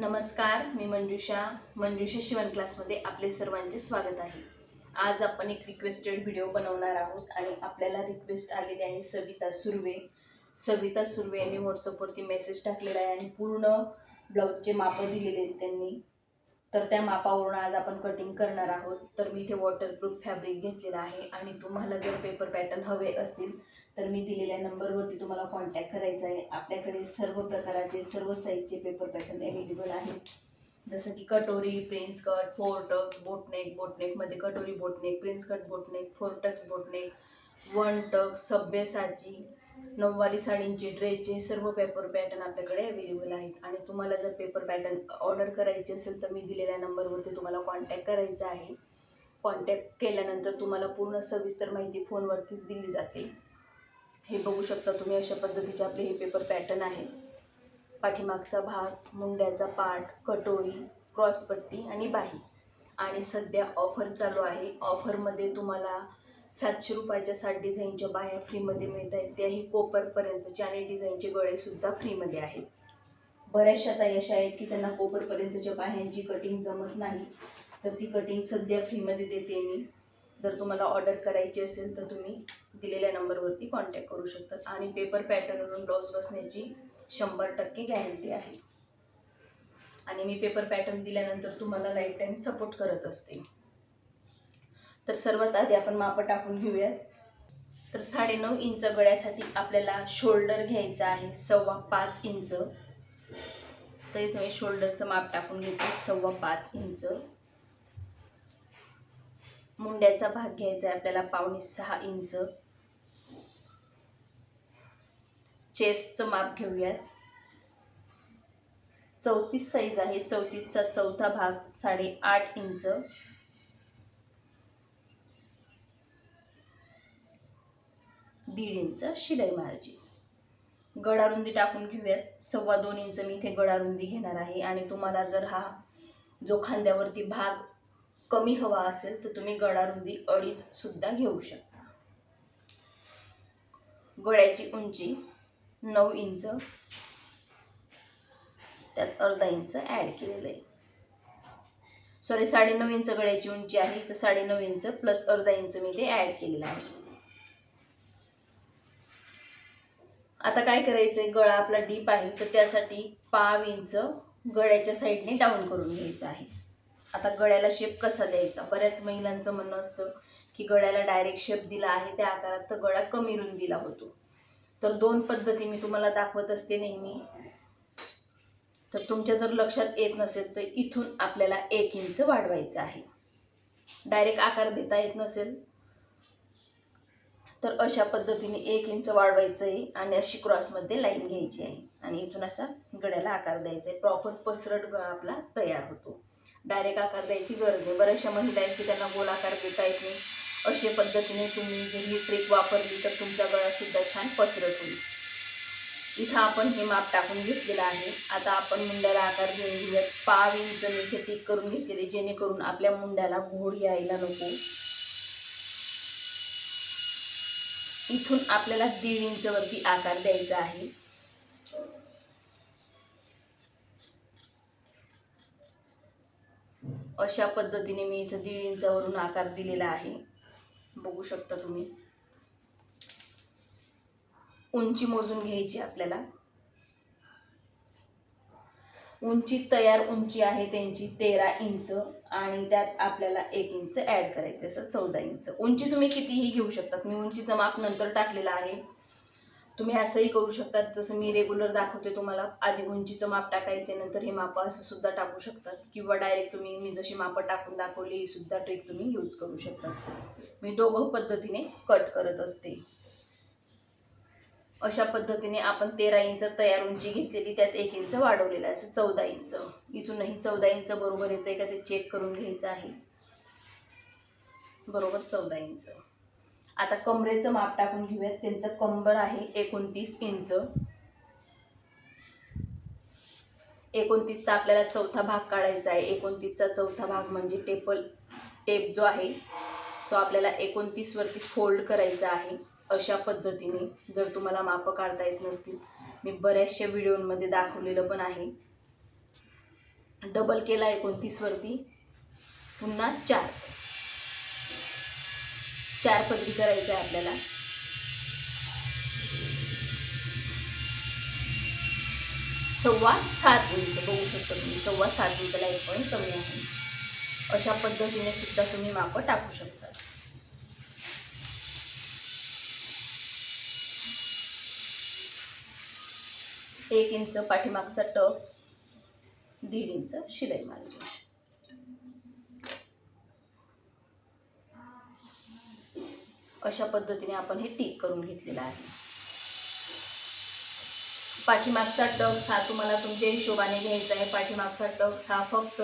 नमस्कार मी मंजुषा. मंजुषा शिवण क्लासमध्ये आपले सर्वांचे स्वागत आहे. आज आपण एक रिक्वेस्टेड व्हिडिओ बनवणार आहोत आणि आपल्याला रिक्वेस्ट आलेली आहे सविता सुर्वे. सविता सुर्वे यांनी व्हॉट्सअपवरती मेसेज टाकलेला आहे आणि पूर्ण ब्लाऊजचे मापं दिलेले आहेत त्यांनी. तर त्या मापावरून आज आपण कटिंग करणार आहोत. तर मी इथे वॉटरप्रूफ फॅब्रिक घेतलेला आहे आणि तुम्हाला जर पेपर पॅटर्न हवे असतील तर मी दिलेल्या नंबरवरती तुम्हाला कॉन्टॅक्ट करायचा आहे. आपल्याकडे सर्व प्रकाराचे सर्व साईजचे पेपर पॅटर्न अवेलेबल आहेत. जसं की कटोरी prince cut four tucks boatneck बोटनेकमध्ये कटोरी boatneck prince cut boatneck four tucks boatneck one tucks सभ्यसाची नऊवारी साडींचे ड्रेसचे सर्व पेपर पॅटर्न आपल्याकडे अवेलेबल आहेत. आणि तुम्हाला जर पेपर पॅटर्न ऑर्डर करायचे असेल तर मी दिलेल्या नंबरवरती तुम्हाला कॉन्टॅक्ट करायचा आहे. कॉन्टॅक्ट केल्यानंतर तुम्हाला पूर्ण सविस्तर माहिती फोनवरतीच दिली जाते. हे बघू शकता तुम्ही अशा पद्धतीचे आपले हे पेपर पॅटर्न आहेत. पाठीमागचा भाग मुंड्याचा पाठ कटोरी क्रॉसपट्टी आणि बाही. आणि सध्या ऑफर चालू आहे. ऑफरमध्ये तुम्हाला सातशे रुपयाच्या साठ डिझाईनच्या बाह्या फ्रीमध्ये मिळत आहेत त्याही कोपरपर्यंतचे आणि डिझाईनचे गळेसुद्धा फ्रीमध्ये आहेत. बऱ्याचशा ताई अशा आहेत की त्यांना कोपरपर्यंतच्या बाह्यांची कटिंग जमत नाही. तर ती कटिंग सध्या फ्रीमध्ये देते मी. जर तुम्हाला ऑर्डर करायची असेल तर तुम्ही दिलेल्या नंबरवरती कॉन्टॅक्ट करू शकतात. आणि पेपर पॅटर्नवरून ब्लाऊज बसण्याची शंभर टक्के गॅरंटी आहे. आणि मी पेपर पॅटर्न दिल्यानंतर तुम्हाला लाईफ टाईम सपोर्ट करत असते. तर सर्वात आधी आपण मापं टाकून घेऊयात. तर साडेनऊ इंच गळ्यासाठी आपल्याला शोल्डर घ्यायचा आहे सव्वा पाच इंच. तर इथं मी शोल्डरचं माप टाकून घेते सव्वा पाच इंच. मुंड्याचा भाग घ्यायचा आहे आपल्याला पावणे सहा इंच. चेस्टचं माप घेऊयात. चौतीस साईज आहे चौतीसचा चौथा भाग साडेआठ इंच. दीड इंच शिलाई मार्जिन. गडारुंदी टाकून घेऊयात. सव्वा दोन इंच मी इथे गडारुंदी घेणार आहे आणि तुम्हाला जर हा जो खांद्यावरती भाग कमी हवा असेल तर तुम्ही गडारुंदी अडीच सुद्धा घेऊ शकता. गळ्याची उंची नऊ इंच त्यात अर्धा इंच ॲड केलेलं आहे. सॉरी साडेनऊ इंच गळ्याची उंची आहे तर साडेनऊ इंच प्लस अर्धा इंच मी ते ॲड केलेलं आहे. आता काय करायचं आहे गळा आपला डीप आहे तर त्यासाठी पाव इंच गळ्याच्या साईडने डाऊन करून घ्यायचं आहे. आता गळ्याला शेप कसा द्यायचा? बऱ्याच महिलांचं म्हणणं असतं की गळ्याला डायरेक्ट शेप दिला आहे त्या आकारात तर गळा कमी रुंदीला होतो. तर दोन पद्धती मी तुम्हाला दाखवत असते नेहमी. तर तुमच्या जर लक्षात येत नसेल तर इथून आपल्याला एक इंच वाढवायचं आहे. डायरेक्ट आकार देता येत नसेल. तर अशा पद्धतीने एक इंच वाढवायचं आहे आणि अशी क्रॉसमध्ये लाईन घ्यायची आहे. आणि इथून असा गळ्याला आकार द्यायचा आहे प्रॉपर पसरट गळा आपला तयार होतो. डायरेक्ट आकार द्यायची गरज आहे बऱ्याचशा महिला आहेत की त्यांना गोल आकार देता येत नाही. अशा पद्धतीने तुम्ही जर ही ट्रिक वापरली तर तुमचा गळासुद्धा छान पसरत होईल. इथं आपण हे माप टाकून घेतलेलं आहे. आता आपण मुंड्याला आकार घेऊन घेऊयात. पाव इंच मी हे करून घेतलेले जेणेकरून आपल्या मुंड्याला घोड यायला नको. इथून आपल्याला दीड इंचवरती आकार द्यायचा आहे. अशा पद्धतीने मी इथं दीड इंचावरून आकार दिलेला आहे. बघू शकता तुम्ही. उंची मोजून घ्यायची आपल्याला. उंची तयार उंची आहे त्यांची तेरा इंच. आणि त्यात आपल्याला एक इंच ॲड करायचं असं चौदा इंच. उंची तुम्ही कितीही घेऊ शकतात. मी उंचीचं माप नंतर टाकलेलं आहे. तुम्ही असंही करू शकतात. जसं मी रेग्युलर दाखवते तुम्हाला आधी उंचीचं माप टाकायचे नंतर हे मापं असं सुद्धा टाकू शकतात. किंवा डायरेक्ट तुम्ही मी जशी मापं टाकून दाखवली ही सुद्धा ट्रिक तुम्ही यूज करू शकता मी दोघं पद्धतीने कट करत असते. अशा पद्धतीने आपण तेरा इंच तयार उंची घेतलेली त्यात एक इंच वाढवलेलं आहे असं चौदा इंच. इथूनही चौदा इंच बरोबर येतं का ते चेक करून घ्यायचं आहे. बरोबर चौदा इंच. आता कमरेचं माप टाकून घेऊयात. त्यांचं कंबर आहे एकोणतीस इंच. एकोणतीसचा आपल्याला चौथा भाग काढायचा आहे. एकोणतीसचा चौथा भाग म्हणजे टेपल टेप जो आहे तो आपल्याला एकोणतीसवरती फोल्ड करायचा आहे. अशा पद्धतीने जर तुम्हाला मापं काढता येत नसतील. मी बऱ्याचशा व्हिडिओमध्ये दाखवलेलं पण आहे. डबल केला एकोणतीसवरती पुन्हा चार. चार पदरी करायचं आहे आपल्याला. सव्वा सात इंच बघू शकता तुम्ही. सव्वा सात इंचला एक पॉईंट कमी आहे. अशा पद्धतीने सुद्धा तुम्ही मापं टाकू शकता. एक इंच पाठीमागचा टक्स दीड इंच शिलाई मारली अशा पद्धतीने आपण हे टीक करून घेतलेलं आहे. पाठीमागचा टक्स हा तुम्हाला तुमच्या हिशोबाने घ्यायचा आहे. पाठीमागचा टक्स हा फक्त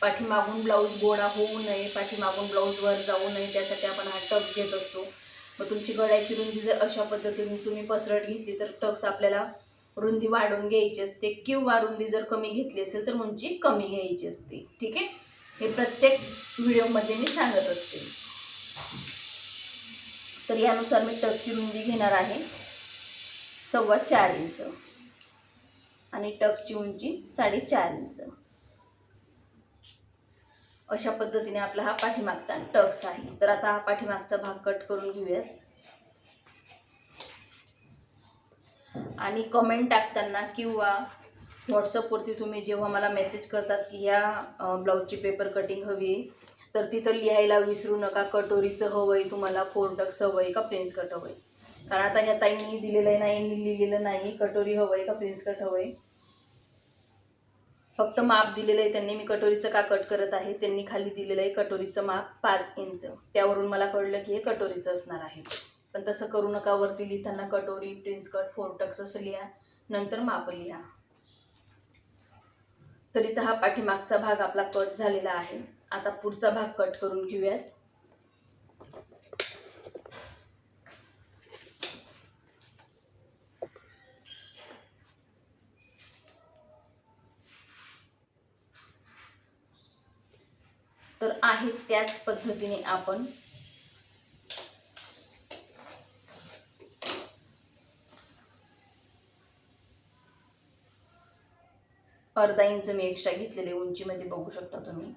पाठीमागून ब्लाऊज गोळा होऊ नये पाठीमागून ब्लाऊज वर जाऊ नये त्यासाठी आपण हा टक्स घेत असतो. मग तुमची गळ्याची रुंदी जर अशा पद्धतीने तुम्ही पसरट घेतली तर टक्स आपल्याला रुंदी वाढून घ्यायची असते किंवा रुंदी जर कमी घेतली असेल तर उंची कमी घ्यायची असते. ठीक आहे? हे प्रत्येक व्हिडिओमध्ये मी सांगत असते. तर यानुसार मी टकची रुंदी घेणार आहे. सव्वा चार इंच. आणि टकची उंची साडेचार इंच. अशा पद्धतीने आपला हा पाठीमागचा टक्स आहे. तर आता हा पाठीमागचा भाग कट करून घेऊयात. आणि कमेंट टाकताना किंवा व्हॉट्सअपवरती तुम्ही जेव्हा मला मेसेज करतात की ह्या ब्लाऊजची पेपर कटिंग हवी आहे तर तिथं लिहायला विसरू नका कटोरीचं हवं आहे तुम्हाला फोर हवं आहे का प्रिन्स कट हवं आहे कारण आता ह्या ताईंनी दिलेलं आहे नाही लिहिलेलं नाही कटोरी हवं आहे का प्रिन्स कट हवं आहे फक्त माप दिलेलं आहे त्यांनी मी कटोरीचं का कट करत आहे? त्यांनी खाली दिलेलं आहे कटोरीचं माप पाच इंच. त्यावरून मला कळलं की हे कटोरीचं असणार आहे. पण तसं करू नका वरती लिहिताना कटोरी प्रिन्स कट फोर टक्स असं लिहा नंतर माप लिहा. तर इथं हा पाठीमागचा भाग आपला कट झालेला आहे. आता पुढचा भाग कट करून घेऊयात. तर आहे त्याच पद्धतीने आपण अर्धा इंच मी एक्स्ट्रा घेतलेले उंचीमध्ये बघू शकता तुम्ही.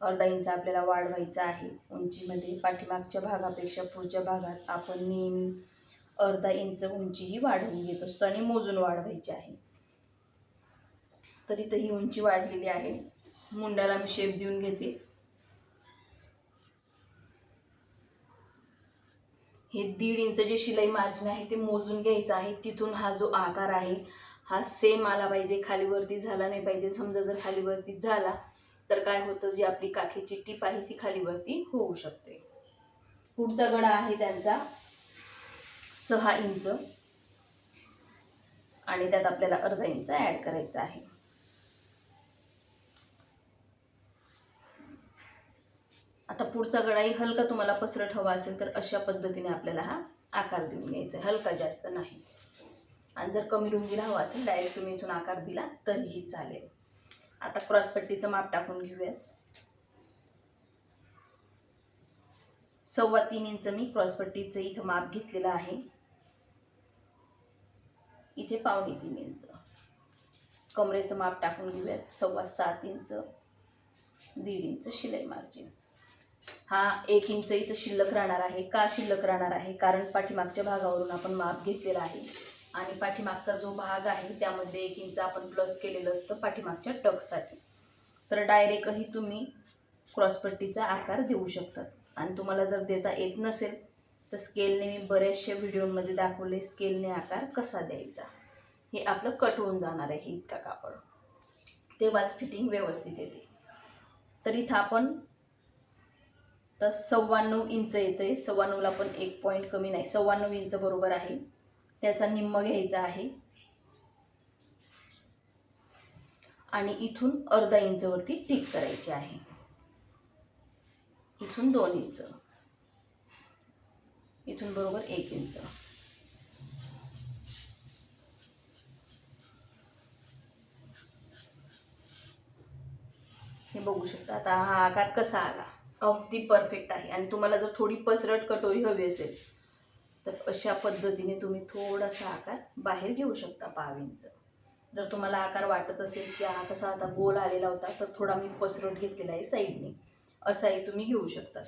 अर्धा इंच आपल्याला वाढवायचा आहे उंचीमध्ये पाठीमागच्या भागापेक्षा पुढच्या भागात आपण नेहमी अर्धा इंच उंची ही वाढवून घेत असतो आणि मोजून वाढवायची आहे. तर इथं ही उंची वाढलेली आहे. मुंड्याला मी शेप देऊन घेते. हे दीड इंच जे शिलाई मार्जिन आहे ते मोजून घ्यायचं आहे. तिथून हा जो आकार आहे हा सेम आला पाहिजे खालीवरती झाला नाही पाहिजे. समजा जर खालीवरती झाला तर काय होतं? जी आपली काखेची टीप आहे ती खालीवरती होऊ शकते. पुढचा गडा आहे त्यांचा सहा इंच. आणि त्यात आपल्याला अर्धा इंच ॲड करायचा आहे. आता पुढचा गडाही हलका तुम्हाला पसरट हवा असेल तर अशा पद्धतीने आपल्याला हा आकार देऊन घ्यायचा आहे. हलका जास्त नाही. आणि जर कमी रुंदीला हवा असेल डायरेक्ट तुम्ही इथून आकार दिला तरीही चालेल. आता क्रॉसपट्टीचं माप टाकून घेऊयात. सव्वा तीन इंच मी क्रॉसपट्टीचं इथं माप घेतलेलं आहे. इथे पावणे तीन इंच. कमरेचं माप टाकून घेऊयात. सव्वा सात इंच दीड इंच शिलाई मार्जिन हा एक इंच इथं शिल्लक राहणार आहे. का शिल्लक राहणार आहे? कारण पाठीमागच्या भागावरून आपण माप घेतलेला आहे. आणि पाठीमागचा जो भाग आहे त्यामध्ये एक इंच आपण प्लस केलेलं असतं पाठीमागच्या टकसाठी तर डायरेक्टही तुम्ही क्रॉसपट्टीचा आकार देऊ शकतात. आणि तुम्हाला जर देता येत नसेल तर स्केलने मी बऱ्याचशा व्हिडिओमध्ये दाखवले स्केलने आकार कसा द्यायचा. हे आपलं कट होऊन जाणार आहे इतका कापड. तेव्हाच फिटिंग व्यवस्थित येते. तर इथं आपण तर सव्वाण्णव इंच येतं आहे सव्वाण्णवला पण एक पॉईंट कमी नाही. सव्वाण्णव इंच बरोबर आहे. त्याचा निम्म घ्यायचा आहे. आणि इथून अर्धा इंचवरती टिक करायची आहे. इथून दोन इंच. इथून बरोबर एक इंच. हे बघू शकता आता हा आकार कसा आला? अगदी परफेक्ट आहे. आणि तुम्हाला जर थोडी पसरट कटोरी हवी असेल तर अशा पद्धतीने तुम्ही थोडासा आकार बाहेर घेऊ शकता पाव जर तुम्हाला आकार वाटत असेल की हा कसा आता गोल आलेला होता तर थोडा मी पसरट घेतलेला आहे साईडने. असाही तुम्ही घेऊ शकता.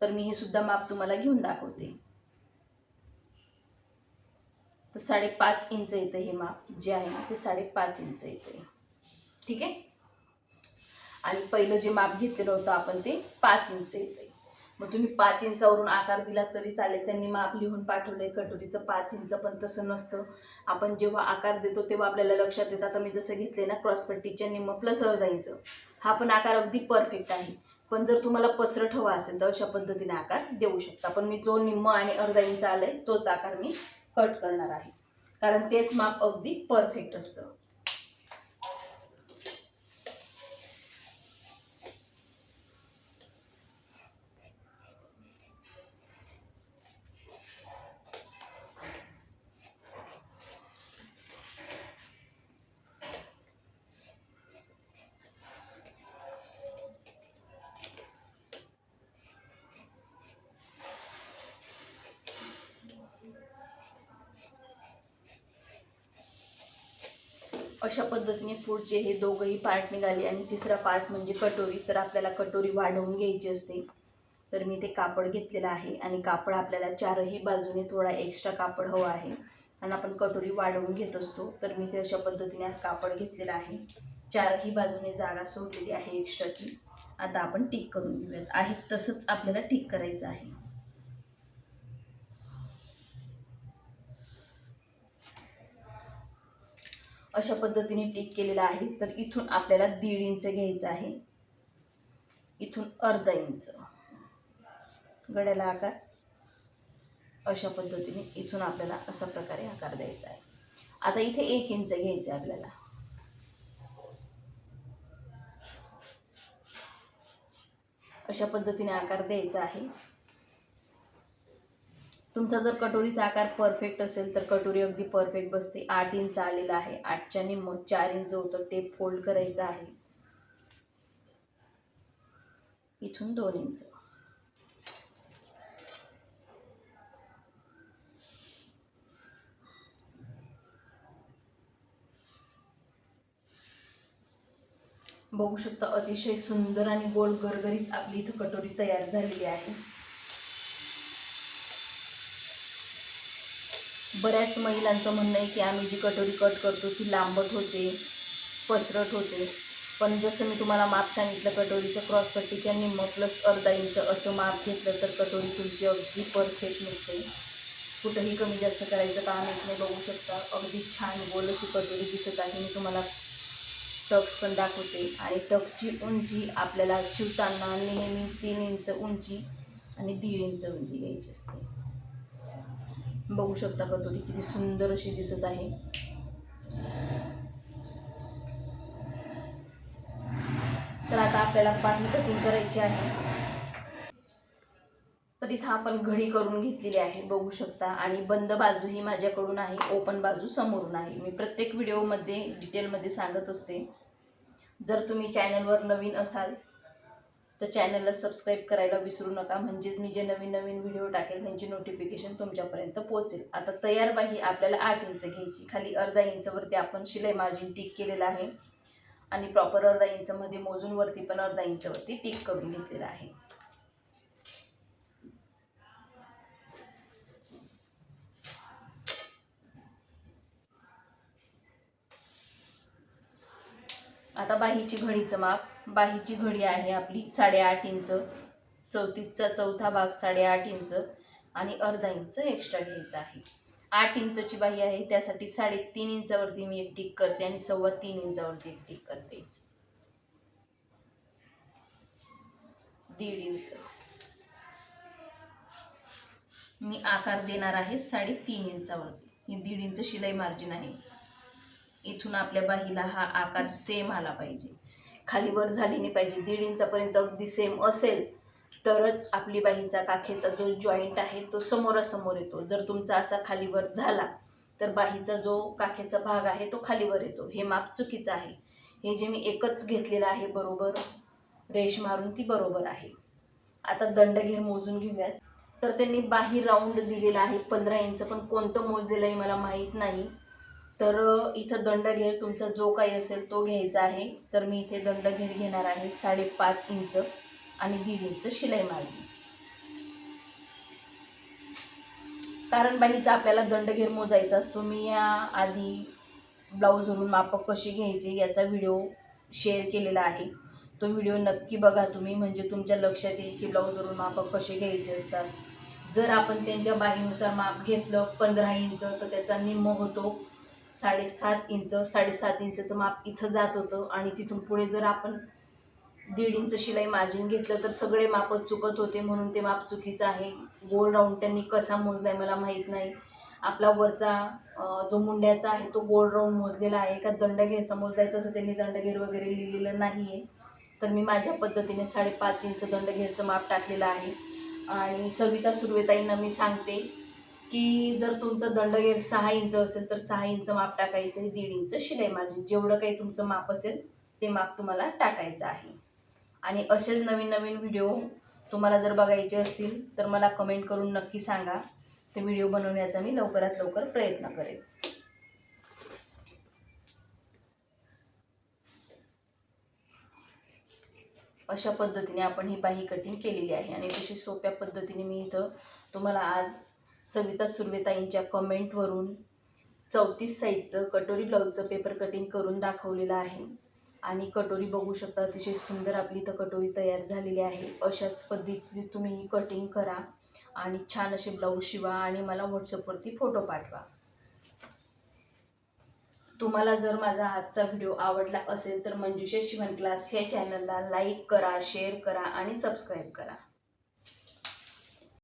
तर मी हे सुद्धा माप तुम्हाला घेऊन दाखवते. तर साडेपाच इंच येतं हे माप जे आहे ना ते साडेपाच इंच येतं ठीक आहे? आणि पहिलं जे माप घेतलेलं होतं आपण ते पाच इंच येतं मग तुम्ही पाच इंचावरून आकार दिला तरी चालेल. त्यांनी माप लिहून पाठवलंय कटोरीचं पाच इंच पण तसं नसतं. आपण जेव्हा आकार देतो तेव्हा आपल्याला लक्षात येतं. आता मी जसं घेतले ना क्रॉसपट्टीच्या निम प्लस अर्धाईचं हा पण आकार अगदी परफेक्ट आहे. पण जर तुम्हाला पसरट हवा असेल तर अशा पद्धतीने आकार देऊ शकता. पण मी जो निम्म आणि अर्धा इंच आलाय तोच आकार मी कट करणार आहे. कारण तेच माप अगदी परफेक्ट असतं. अशा पद्धतीने पुढचे हे दोघंही पार्ट निघाले आणि तिसरा पार्ट म्हणजे कटोरी. तर आपल्याला कटोरी वाढवून घ्यायची असते. तर मी ते कापड घेतलेलं आहे आणि कापड आपल्याला चारही बाजूने थोडा एक्स्ट्रा कापड हवा आहे. आणि आपण कटोरी वाढवून घेत असतो. तर मी ते अशा पद्धतीने आज कापड घेतलेलं आहे. चारही बाजूने जागा सोडलेली आहे एक्स्ट्राची आता आपण टीक करून घेऊयात. आहे तसंच आपल्याला टीक करायचं आहे. अशा पद्धतीने टिक केलेला आहे. तर इथून आपल्याला दीड इंच घ्यायचं आहे. इथून अर्धा इंच. गड्याला आकार. अशा पद्धतीने इथून आपल्याला अशा प्रकारे आकार द्यायचा आहे. आता इथे एक इंच घ्यायचं आहे आपल्याला. अशा पद्धतीने आकार द्यायचा आहे. तुमचा जर कटोरीचा आकार परफेक्ट असेल तर कटोरी अगदी परफेक्ट बसते. आठ इंच आलेला आहे. आठच्या निम्म चार इंच होतं ते फोल्ड करायचं आहे. इथून दोन इंच बघू शकता अतिशय सुंदर आणि गोल गरगरीत आपली इथं कटोरी तयार झालेली आहे. बऱ्याच महिलांचं म्हणणं आहे की आम्ही जी कटोरी कट करतो ती लांबट होते पसरट होते. पण जसं मी तुम्हाला माप सांगितलं कटोरीचं क्रॉसपट्टीच्या निम्म प्लस अर्धा इंच असं माप घेतलं तर कटोरी तुमची अगदी परफेक्ट निघते. कुठंही कमी जास्त करायचं काम येत नाही बघू शकता. अगदी छान गोल अशी कटोरी दिसत आहे. मी तुम्हाला टक्स पण दाखवते. आणि टक्सची उंची आपल्याला शिवताना नेहमी तीन इंच उंची आणि दीड इंच उंची घ्यायची असते. बघू शकता कटोरी किती सुंदर अशी दिसत आहे. तर आता आपल्याला पाणी कटिंग करायची आहे. तर इथं आपण घडी करून घेतलेली आहे बघू शकता. आणि बंद बाजू ही माझ्याकडून आहे ओपन बाजू समोरून आहे. मी प्रत्येक व्हिडिओमध्ये डिटेलमध्ये सांगत असते. जर तुम्ही चॅनलवर नवीन असाल तर चॅनलला सबस्क्राईब करायला विसरू नका. म्हणजेच मी जे नवीन नवीन व्हिडिओ टाकेल त्यांची नोटिफिकेशन तुमच्यापर्यंत पोहोचेल. आता तयार बाही आपल्याला आठ इंच घ्यायची. खाली अर्धा इंचवरती आपण शिलाई मार्जिन टिक केलेलं आहे. आणि प्रॉपर अर्धा इंचमध्ये मोजून वरती पण अर्धा इंचवरती टिक करून घेतलेलं आहे. आता बाहीची घडीचं माप. बाहीची घडी आहे आपली साडेआठ इंच. चौतीसचा चौथा भाग साडेआठ इंच. आणि अर्धा इंच एक्स्ट्रा घ्यायचा आहे. आठ इंचची बाही आहे त्यासाठी साडेतीन इंचावरती मी एक टिक करते आणि सव्वा तीन इंचावरती एक टिक करते. दीड इंच. मी आकार देणार आहे साडेतीन इंचावरती. ही दीड इंच शिलाई मार्जिन आहे. इथून आपल्या बाहीला हा आकार सेम आला पाहिजे. खाली वर झाली नाही पाहिजे दीड इंचापर्यंत अगदी सेम असेल तरच आपली बाहीचा काखेचा जो जॉईंट आहे तो समोरासमोर येतो. जर तुमचा असा खालीवर झाला तर बाहीचा जो काखेचा भाग आहे तो खालीवर येतो. हे माप चुकीचं आहे. हे जे मी एकच घेतलेलं आहे बरोबर रेश मारून ती बरोबर आहे. आता दंडघेर मोजून घेऊयात. तर त्यांनी बाही राऊंड दिलेला आहे पंधरा इंच पण कोणतं मोजलेलं आहे मला माहीत नाही. तर इथं इथं दंडघेर तुमचा जो काही असेल तो घ्यायचा आहे. तर मी इथे दंडघेर घेणार आहे साडेपाच इंच आणि दीड इंच शिलाई मारली कारण बाईचा आपल्याला दंडघेर मोजायचा असतो. मी या आधी ब्लाऊजवरून मापक कशी घ्यायची याचा व्हिडिओ शेअर केलेला आहे. तो व्हिडिओ नक्की बघा तुम्ही. म्हणजे तुमच्या लक्षात येईल की ब्लाऊजवरून मापक कसे घ्यायचे असतात. जर आपण त्यांच्या बाहीनुसार माप घेतलं पंधरा इंच तर त्याचा निम्म होतो साडेसात इंच साडेसात इंचचं माप इथं जात होतं आणि तिथून पुढे जर आपण दीड इंच शिलाई मार्जिन घेतलं तर सगळे मापच चुकत होते म्हणून ते माप चुकीचं आहे. गोल राऊंड त्यांनी कसा मोजलाय मला माहीत नाही. आपला वरचा जो मुंड्याचा आहे तो गोल राऊंड मोजलेला आहे. का दंडघेरचा मोजलाय तसं त्यांनी दंडघेर वगैरे लिहिलेलं नाही आहे तर मी माझ्या पद्धतीने साडेपाच इंच दंडघेरचं माप टाकलेलं आहे. आणि सविता सुरवेताईंना मी सांगते की जर तुमचं दंडघेर सहा इंच असेल तर सहा इंच माप टाकायचं आहे दीड इंच शिलाई मार्जिन. जेवढं काही तुमचं माप असेल ते माप तुम्हाला टाकायचं आहे. आणि असेच नवीन नवीन व्हिडिओ तुम्हाला जर बघायचे असतील तर मला कमेंट करून नक्की सांगा. ते व्हिडिओ बनवण्याचा मी लवकरात लवकर प्रयत्न करेन. अशा पद्धतीने आपण ही बाही कटिंग केलेली आहे. आणि तशी सोप्या पद्धतीने मी इथं तुम्हाला आज सविता सुर्वेताईंच्या कमेंटवरून चौतीस साईजचं कटोरी ब्लाऊजचं पेपर कटिंग करून दाखवलेलं आहे. आणि कटोरी बघू शकता अतिशय सुंदर आपली तर कटोरी तयार झालेली आहे. अशाच पद्धतीची तुम्ही ही कटिंग करा आणि छान असे ब्लाऊज शिवा आणि मला व्हॉट्सअपवरती फोटो पाठवा. तुम्हाला जर माझा आजचा व्हिडिओ आवडला असेल तर मंजुषा शिवण क्लास ह्या चॅनलला लाईक करा शेअर करा आणि सबस्क्राईब करा.